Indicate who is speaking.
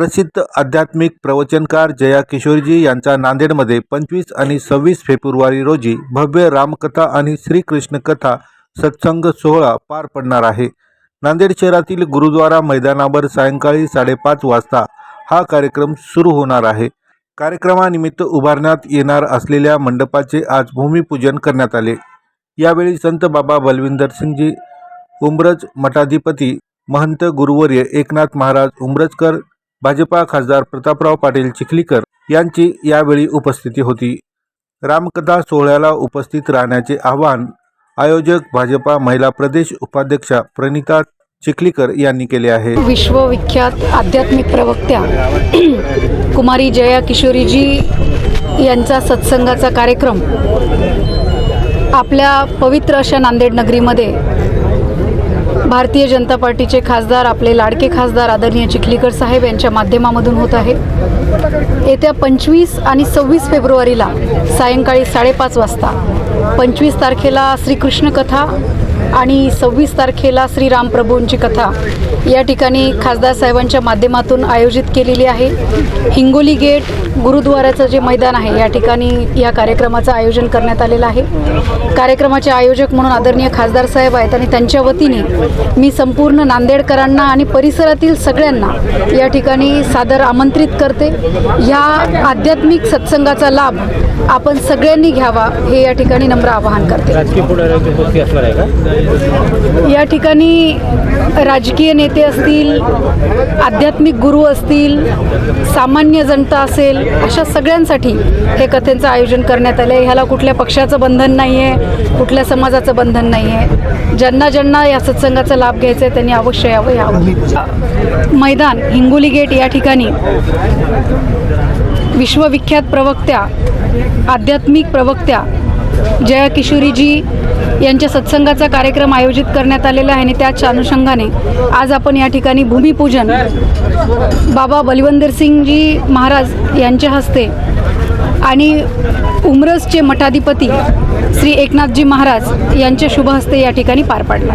Speaker 1: प्रसिद्ध आध्यात्मिक प्रवचनकार जया किशोरजी यांचा नांदेडमध्ये पंचवीस आणि सव्वीस फेब्रुवारी रोजी भव्य रामकथा आणि श्रीकृष्ण कथा सत्संग सोहळा पार पडणार आहे. नांदेड शहरातील गुरुद्वारा मैदानावर सायंकाळी साडेपाच वाजता हा कार्यक्रम सुरू होणार आहे. कार्यक्रमानिमित्त उभारण्यात येणार असलेल्या मंडपाचे आज भूमिपूजन करण्यात आले. यावेळी संत बाबा बलविंदर सिंगजी उमरज मठाधिपती महंत गुरुवर्य एकनाथ महाराज उमरजकर भाजपा खासदार प्रतापराव पाटील चिखलीकर यांची यावेळी उपस्थिती होती. रामकथा सोहळ्याला उपस्थित राहण्याचे आवाहन आयोजक भाजपा महिला प्रदेश उपाध्यक्षा प्रणिता चिखलीकर यांनी केले आहे.
Speaker 2: विश्वविख्यात आध्यात्मिक प्रवक्त्या कुमारी जया किशोरीजी यांचा सत्संगाचा कार्यक्रम आपल्या पवित्र अशा नांदेड नगरीमध्ये भारतीय जनता पार्टीचे खासदार आपले लाडके खासदार आदरणीय चिखलीकर साहेब यांच्या माध्यमामधून होत आहे. येत्या पंचवीस आणि सव्वीस फेब्रुवारीला सायंकाळी साडेपाच वाजता पंचवीस तारखेला श्रीकृष्ण कथा आणि सव्वीस तारखेला श्रीरामप्रभूंची कथा या ठिकाणी खासदार साहेबांच्या माध्यमातून आयोजित केलेली आहे. हिंगोली गेट गुरुद्वाऱ्याचं जे मैदान आहे या ठिकाणी या कार्यक्रमाचं आयोजन करण्यात आलेलं आहे. कार्यक्रमाचे आयोजक म्हणून आदरणीय खासदार साहेब आहेत आणि त्यांच्या वतीने मी संपूर्ण नांदेडकरांना आणि परिसरातील सगळ्यांना या ठिकाणी सादर आमंत्रित करते. ह्या आध्यात्मिक सत्संगाचा लाभ आपण सगळ्यांनी घ्यावा हे या ठिकाणी नम्र आवाहन करते. या ठिकाणी राजकीय नेते असतील आध्यात्मिक गुरु असतील सामान्य जनता असेल अशा सगळ्यांसाठी हे कथेचं आयोजन करण्यात आलं आहे ह्याला कुठल्या पक्षाचं बंधन नाही आहे कुठल्या समाजाचं बंधन नाही आहे ज्यांना ज्यांना या सत्संगाचा लाभ घ्यायचा आहे त्यांनी अवश्य यावं यावं. मैदान हिंगोली गेट या ठिकाणी विश्वविख्यात प्रवक्त्या आध्यात्मिक प्रवक्त्या जया किशोरीजी यांच्या सत्संगाचा कार्यक्रम आयोजित करण्यात आलेला आहे आणि त्याच अनुषंगाने आज आपण या ठिकाणी भूमिपूजन बाबा बलवंदर सिंगजी महाराज यांच्या हस्ते आणि उमरसचे मठाधिपती श्री एकनाथजी महाराज यांच्या शुभ हस्ते या ठिकाणी पार पाडला.